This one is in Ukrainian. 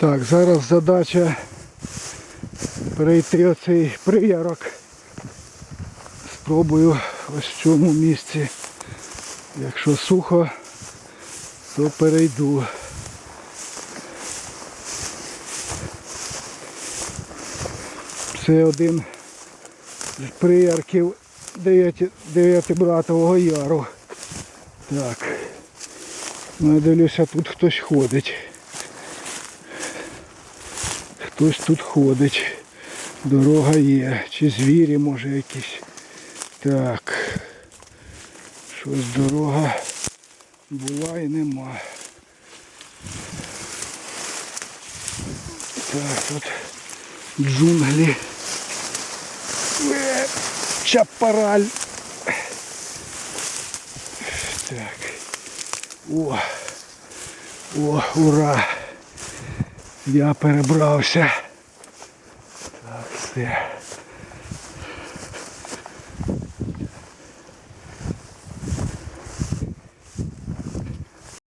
Так, зараз задача перейти оцей приярок. Спробую ось в цьому місці. Якщо сухо, то перейду. Це один з приярків дев'яти- дев'ятибратового яру. Так. Ну, я дивлюся, тут хтось ходить. Хтось тут ходить. Дорога є. Чи звірі може якісь. Так. Щось дорога була і нема. Так, тут джунглі. Е, Чапараль. Так. О. О, ура! Я перебрався. Так, все.